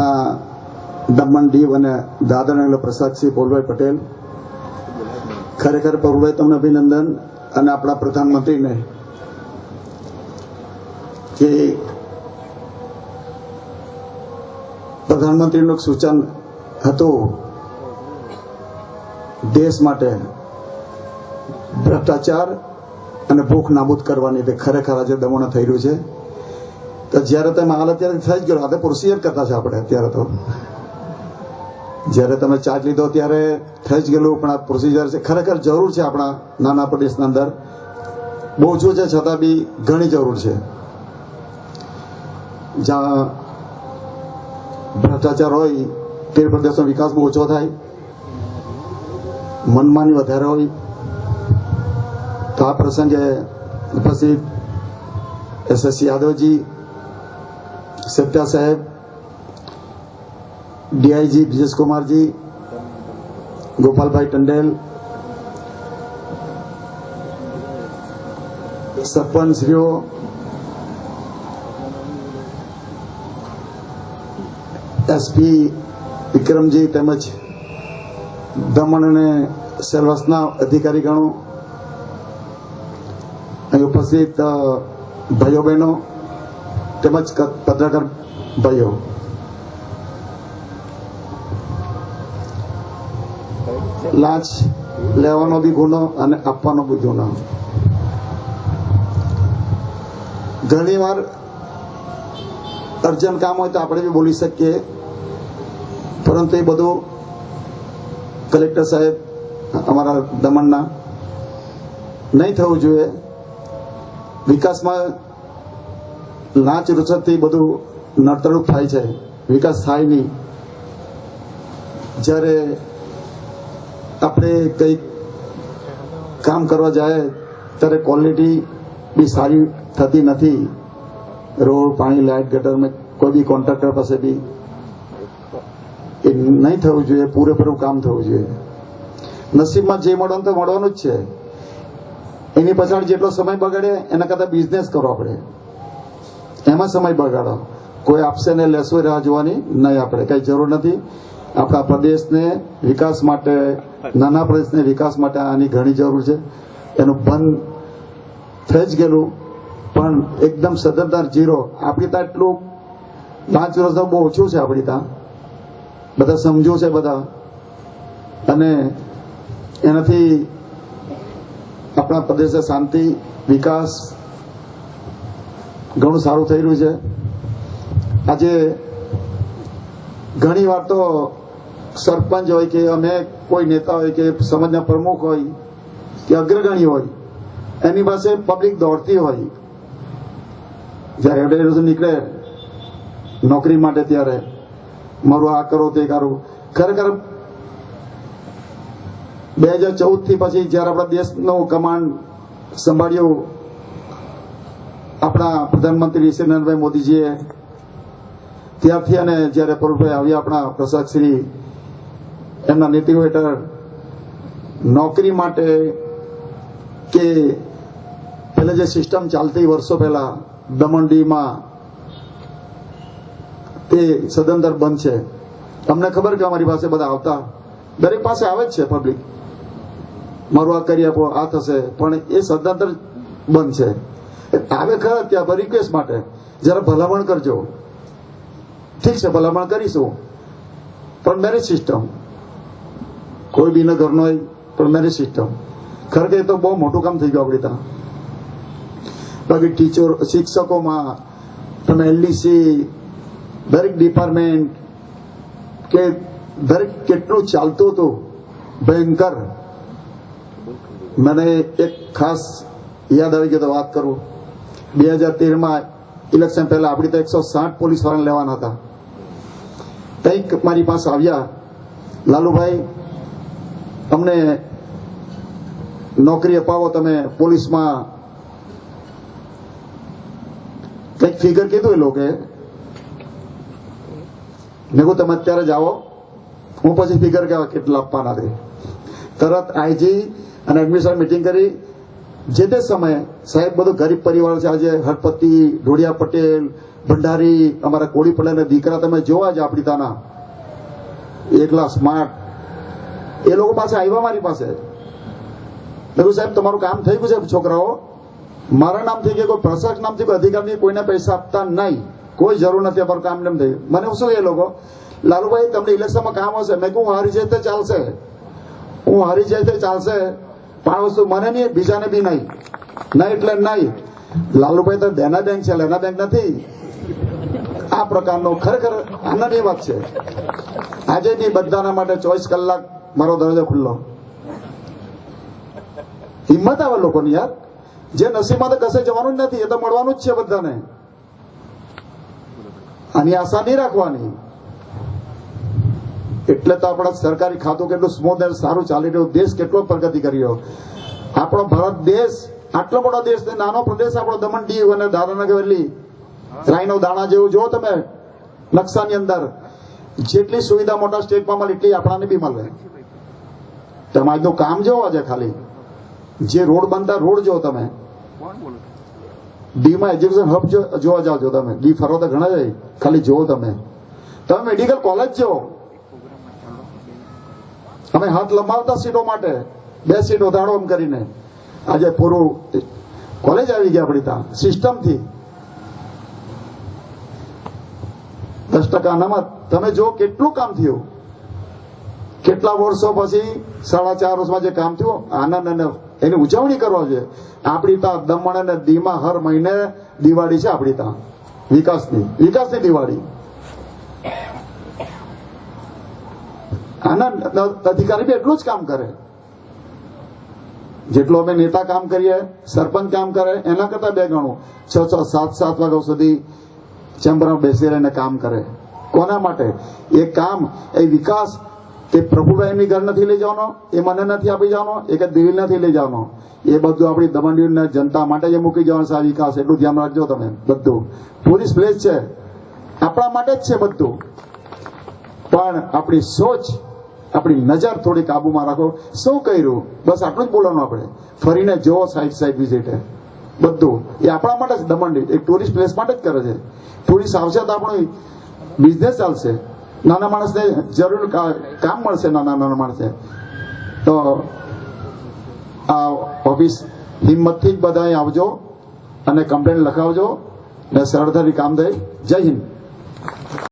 આપણા દમણ દીવ અને દાદરા પ્રસાદસિંહ પોલભાઈ પટેલ. ખરેખર પોલભાઈ તમને અભિનંદન અને આપણા પ્રધાનમંત્રીને કે પ્રધાનમંત્રીનું એક સૂચન હતું દેશ માટે ભ્રષ્ટાચાર અને ભૂખ નાબૂદ કરવાની. તે ખરેખર આજે દમણ થઈ રહ્યું છે. તો જ્યારે તમે હાલ અત્યારે થઈ ગયો. હાથે પ્રોસિજર કરતા છે આપણે અત્યારે તો. જ્યારે તમે ચાર્જ લીધો ત્યારે થઈ જ ગયેલું, પણ આ પ્રોસિજર છે. ખરેખર જરૂર છે આપણા નાના પ્રદેશના અંદર. બહુ ઓછું છે, છતાં બી ઘણી જરૂર છે. જ્યાં ભ્રષ્ટાચાર હોય તે પ્રદેશનો વિકાસ બહુ ઓછો થાય. મનમાની વધારે હોય. તો આ પ્રસંગે ઉપસ્થિત એસએસસી યાદવજી સેપ્ટા સાહેબ ડીઆઈજી બ્રિજેશકુમારજી ગોપાલભાઈ ટંડેલ સરપંચશ્રીઓ એસપી વિક્રમજી તેમજ દમણ અને સેલવાસના અધિકારીગણો, અહીં ઉપસ્થિત ભાઈઓ બહેનો તેમજ પત્રકાર ભાઈઓ. લાંચ લેવાનો બી ગુનો અને આપવાનો બી ગુનો. ઘણી વાર અર્જન્ટ કામ હોય તો આપણે બી બોલી શકીએ. પરંતુ એ બધું કલેક્ટર સાહેબ અમારા દમણના નહીં થવું જોઈએ. વિકાસમાં લાંચ રૂચતથી બધું નડતરૂપ થાય છે, વિકાસ થાય નહીં. જ્યારે આપણે કંઈક કામ કરવા જાય, ત્યારે ક્વોલિટી બી સારી થતી નથી. રોડ, પાણી લાઇટ ગટરમાં કોઈ બી કોન્ટ્રાક્ટર પાસે બી એ નહીં થવું જોઈએ, પૂરેપૂરું કામ થવું જોઈએ. નસીબમાં જે મળવાનું તો મળવાનું જ છે. એની પાછળ જેટલો સમય બગાડે, એના કરતાં બિઝનેસ કરો આપણે એમાં સમય બગાડો. કોઈ આપશે ને લેશો રાહ જોવાની નહીં આપણે. કઈ જરૂર નથી. આપણા પ્રદેશને વિકાસ માટે, નાના પ્રદેશને વિકાસ માટે આની ઘણી જરૂર છે. એનું બંધ થઈ જ ગયેલું. પણ એકદમ સદરદાર જીરો. આપણી ત્યાં એટલું પાંચ વર્ષ બહુ ઓછું છે આપણી ત્યાં. બધા સમજો છે બધા. અને એનાથી આપણા પ્રદેશે શાંતિ, વિકાસ ઘણું સારું થઈ રહ્યું છે. આજે ઘણી વાર તો સરપંચ હોય કે અમે કોઈ નેતા હોય કે સમાજના પ્રમુખ હોય કે અગ્રગણી હોય, એની પાસે પબ્લિક દોડતી હોય. જ્યારે એડવર્ટાઇઝ નીકળે, નોકરી માટે ત્યારે મારું આ કરો તે કરું. ખરેખર બે હજાર ચૌદથી પછી જ્યારે આપણા દેશનું કમાન્ડ સંભાળ્યું આપણા પ્રધાનમંત્રી શ્રી નરેન્દ્રભાઈ મોદીજીએ ત્યારથી અને જ્યારે પરુભાઈ આવ્યા આપણા પ્રસાદ શ્રી એમના નેતૃત્વ હેઠળ નોકરી માટે કે પહેલા જે સિસ્ટમ ચાલતી વર્ષો પહેલા દમણડીમાં તે સદંતર બંધ છે. તમને ખબર કે અમારી પાસે બધા આવતા? દરેક પાસે આવે જ છે પબ્લિક મારું આ કરી આપો, આ થશે. પણ એ સદંતર બંધ છે. આવે ખરા ત્યાં રિક્વેસ્ટ માટે. જરા ભલામણ કરજો. ઠીક છે, ભલામણ કરીશું. પણ મેરેજ સિસ્ટમ કોઈ બી ઘરનો હોય, પણ મેરેજ સિસ્ટમ ખરેખર એ તો બહુ મોટું કામ થઈ ગયું આપણે ત્યાં. બાકી ટીચર શિક્ષકોમાં તમે એલડીસી દરેક ડિપાર્ટમેન્ટ કે દરેક કેટલું ચાલતું હતું, ભયંકર. મને એક ખાસ યાદ આવી ગયો, તો વાત કરું. બે હજાર તેરમાં ઇલેક્શન પહેલા આપણી તો એકસો સાઠ પોલીસવાળા લેવાના હતા. કંઈક મારી પાસે આવ્યા. લાલુભાઈ, અમને નોકરી અપાવો, તમે પોલીસમાં કંઈક ફિગર કીધું એ લોકોએ. મેં કહું તમે અત્યારે આવો. હું પછી ફિગર કેટલા આપવાના તરત આઈજી અને એડમિશન મિટિંગ કરી. જે તે સમયે સાહેબ બધો ગરીબ પરિવાર છે, આજે હરપતિ, ઢોળિયા પટેલ, ભંડારી, અમારા કોળી પટેલના દીકરા તમે જોવા જ આપણી તાના. એકલા સ્માર્ટ એ લોકો પાસે આવ્યા મારી પાસે. મેં સાહેબ, તમારું કામ થઈ ગયું છે, છોકરાઓ. મારા નામથી કે કોઈ પ્રશાસક નામથી કોઈ અધિકારી કોઈને પૈસા આપતા નહીં. કોઈ જરૂર નથી અમારું કામ એમ થયું મને શું એ લોકો? લાલુભાઈ, તમને ઇલેક્શનમાં કામ હશે. મેં કહું હારી જાય તો ચાલશે. હું હારી જાય તો ચાલશે. પણ વસ્તુ મને નહીં, બીજાને બી નહીં. નહીં એટલે નહીં. લાલુભાઈ તો દેના બેંક છે, લેના બેંક નથી. આ પ્રકારનો ખરેખર આનંદની વાત છે. આજે બી બધાના માટે ચોવીસ કલાક મારો દરવાજો ખુલ્લો. હિંમત આવે લોકોની યાર. જે નસીબમાં તો કશે જવાનું જ નથી, એ તો મળવાનું જ છે બધાને. આની આશા નહીં રાખવાની. એટલે તો આપણા સરકારી ખાતું કેટલું સ્મૂથ અને સારું ચાલી રહ્યું. દેશ કેટલો પ્રગતિ કરી કર્યો આપણો ભારત દેશ, આટલો મોટો દેશ ને નાનો પ્રદેશ આપણો દમણ દીવ અને દાદરાનગર વેલી રાઈનો દાણા જેવું જો તમે, નકશાની અંદર. જેટલી સુવિધા મોટા સ્ટેટમાં મળે, એટલી આપણાને બી મળે. તમે આજનું કામ જોવો છે ખાલી. જે રોડ બનતા રોડ જો તમે. ડીમાં એજ્યુકેશન હબ જોવા જાઓ છો તમે. ડી ફરવા તો ઘણા જાય. ખાલી જુઓ તમે. તમે મેડિકલ કોલેજ જો અમે હાથ લંબાવતા સીટો માટે બે સીટ વધારો એમ કરીને આજે પૂરું કોલેજ આવી ગયા આપણી ત્યાં. સિસ્ટમથી દસ ટકા અનામત તમે જો કેટલું કામ થયું. કેટલા વર્ષો પછી સાડા ચાર વર્ષમાં જે કામ થયું, આનંદ અને એની ઉજવણી કરવા જોઈએ. આપણી ત્યાં દમણ અને દીમાં હર મહિને દિવાળી છે આપણી ત્યાં. વિકાસની. વિકાસની દિવાળી. આનંદ અધિકારી બી એટલું જ કામ કરે. જેટલો અમે નેતા કામ કરીએ, સરપંચ કામ કરે, એના કરતા બે ગણું. છ છ, સાત સાત વાગ્યા સુધી ચેમ્બરમાં બેસી રહીને કામ કરે. કોના માટે? એ કામ, એ વિકાસ એ પ્રભુભાઈની ઘર નથી લઈ જવાનો, એ મને નથી આપી જવાનો, એ કે દિલ નથી લઈ જવાનો. એ બધું આપણી દમણડીને જનતા માટે જે મૂકી જવાનું છે વિકાસ. એટલું ધ્યાન રાખજો તમે, બધું. ટુરિસ્ટ પ્લેસ છે. આપણા માટે જ છે બધું. પણ આપણી સોચ આપણી નજર થોડી કાબુમાં રાખો. શું કર્યું? બસ આટલું જ બોલવાનું આપણે. ફરીને જોવો સાઈડ સાઈડ વિઝિટે બધું. એ આપણા માટે જ દમણ એક ટુરિસ્ટ પ્લેસ માટે જ કરે છે. ટુરિસ્ટ આવશે તો આપણું બિઝનેસ ચાલશે. નાના માણસને જરૂર કામ મળશે નાના નાના માણસે. તો આ ઓફિસ હિંમતથી જ બધા આવજો અને કમ્પ્લેન લખાવજો ને સરળતાથી કામ થાય. જય હિન્દ.